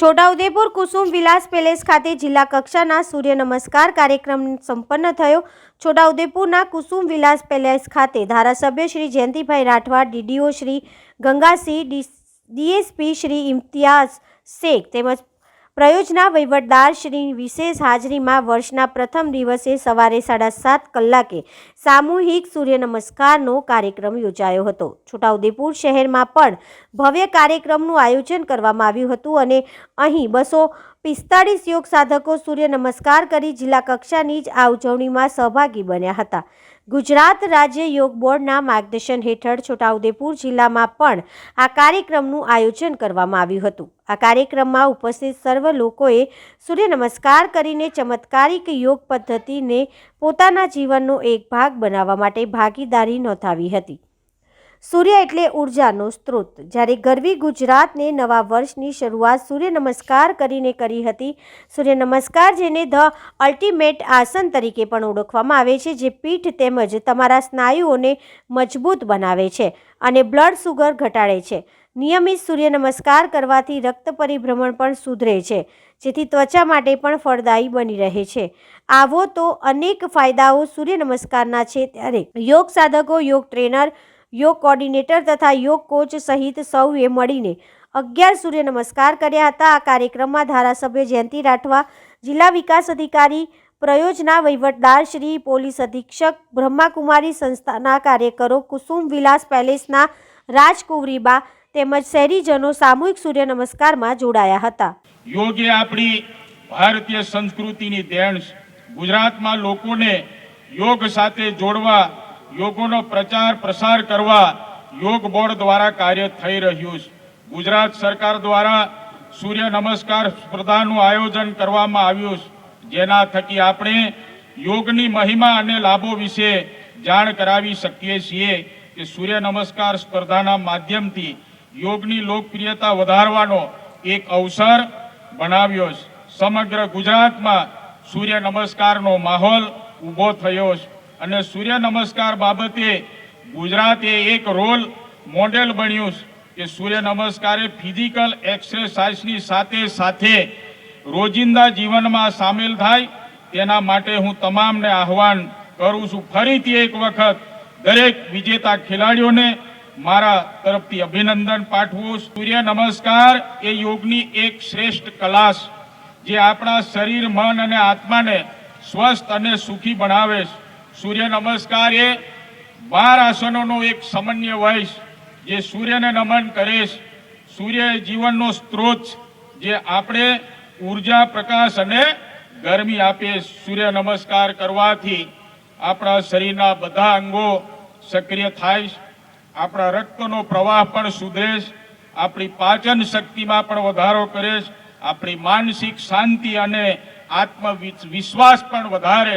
છોટાઉદેપુર કુસુમ વિલાસ palace ખાતે જિલ્લા કક્ષાના સૂર્ય નમસ્કાર કાર્યક્રમ સંપન્ન થયો. છોટાઉદેપુરના કુસુમ વિલાસ પેલેસ ખાતે ધારાસભ્ય શ્રી જયંતિભાઈ રાઠવા, ડીડીઓ શ્રી ગંગાસિંહ ડીએસપી શ્રી ઇમ્તિયાઝ શેખ તેમજ પ્રયોજના વહીવટદાર શ્રી વિશેષ હાજરીમાં વર્ષના પ્રથમ દિવસે સવારે સાડા સાત કલાકે સામૂહિક સૂર્ય નમસ્કારનો કાર્યક્રમ યોજાયો હતો. છોટાઉદેપુર શહેરમાં પણ ભવ્ય કાર્યક્રમનું આયોજન કરવામાં આવ્યું હતું અને અહીં બસો પિસ્તાળીસ યોગ સાધકો સૂર્ય નમસ્કાર કરી જિલ્લા કક્ષાની જ આ ઉજવણીમાં સહભાગી બન્યા હતા. ગુજરાત રાજ્ય યોગ બોર્ડના માર્ગદર્શન હેઠળ છોટાઉદેપુર જિલ્લામાં પણ આ કાર્યક્રમનું આયોજન કરવામાં આવ્યું હતું. આ કાર્યક્રમમાં ઉપસ્થિત સર્વ લોકોએ સૂર્ય નમસ્કાર કરીને ચમત્કારિક યોગ પદ્ધતિને પોતાના જીવનનો એક ભાગ બનાવવા માટે ભાગીદારી નોંધાવી હતી. સૂર્ય એટલે ઉર્જાનો સ્ત્રોત. જ્યારે ગરવી ગુજરાતને નવા વર્ષની શરૂઆત સૂર્ય નમસ્કાર કરીને કરી હતી, સૂર્ય નમસ્કાર જેને ધ અલ્ટિમેટ આસન તરીકે પણ ઓળખવામાં આવે છે, જે પીઠ તેમજ તમારા સ્નાયુઓને મજબૂત બનાવે છે અને બ્લડ સુગર ઘટાડે છે. નિયમિત સૂર્ય નમસ્કાર કરવાથી રક્ત પરિભ્રમણ પણ સુધરે છે, જેથી ત્વચા માટે પણ ફળદાયી બની રહે છે. આવો તો અનેક ફાયદાઓ સૂર્ય નમસ્કારના છે ત્યારે. યોગ સાધકો, યોગ ટ્રેનર યોગ કોર્ડિનેટર તથા યોગ કોચ સહિત સૌએ મળીને અગિયાર સૂર્ય નમસ્કાર કર્યા હતા. આ કાર્યક્રમમાં ધારાસભ્ય જયંતિ રાઠવા, જિલ્લા વિકાસ અધિકારી પ્રયોજના વહીવટદાર શ્રી, પોલીસ અધિક્ષક, બ્રહ્માકુમારી સંસ્થાના કાર્યકરો, કુસુમ વિલાસ પેલેસના રાજકુવરીબા તેમજ શહેરીજનો સામૂહિક સૂર્ય નમસ્કારમાં જોડાયા હતા. યોગ આપણી ભારતીય સંસ્કૃતિની દેણ ગુજરાતમાં લોકોને યોગ સાથે જોડવા યોગોનો પ્રચાર, પ્રસાર કરવા યોગ બોર્ડ દ્વારા કાર્ય થઈ રહ્યું છે. ગુજરાત સરકાર દ્વારા સૂર્ય નમસ્કાર સ્પર્ધાનું આયોજન કરવામાં આવ્યું છે. જેના થકી આપણે યોગની મહિમા અને લાભો વિશે જાણ કરાવી શકીએ છીએ કે સૂર્ય નમસ્કાર સ્પર્ધાના માધ્યમથી યોગની લોકપ્રિયતા વધારવાનો એક અવસર બનાવ્યો છે. સમગ્ર ગુજરાતમાં સૂર્ય નમસ્કારનો માહોલ ઊભો થયો છે. અને સૂર્ય નમસ્કાર બાબતે ગુજરાતે એક રોલ મોડેલ બન્યું કે સૂર્ય નમસ્કાર એ ફિઝિકલ એક્સરસાઇઝની સાથે સાથે રોજિંદા જીવનમાં સામેલ થાય તેના માટે હું તમામને આહવાન કરું છું. ફરીથી એક વખત દરેક વિજેતા ખેલાડીઓને મારા તરફથી અભિનંદન પાઠવું. સૂર્ય નમસ્કાર એ યોગની એક શ્રેષ્ઠ કલાસ જે આપણા શરીર, મન અને આત્માને સ્વસ્થ અને સુખી બનાવે છે. સૂર્ય નમસ્કાર એ બાર આસનોનો એક સમન્વય હોય જે સૂર્યને નમન કરે છે. સૂર્ય જીવનનો સ્ત્રોત જે આપણે ઊર્જા, પ્રકાશ અને ગરમી આપે. સૂર્ય નમસ્કાર કરવાથી. આપણા શરીરના બધા અંગો સક્રિય થાય આપણા રક્તનો પ્રવાહ પણ સુધરે આપણી પાચન શક્તિમાં પણ વધારો કરે આપણી માનસિક શાંતિ અને આત્મવિશ્વાસ પણ વધારે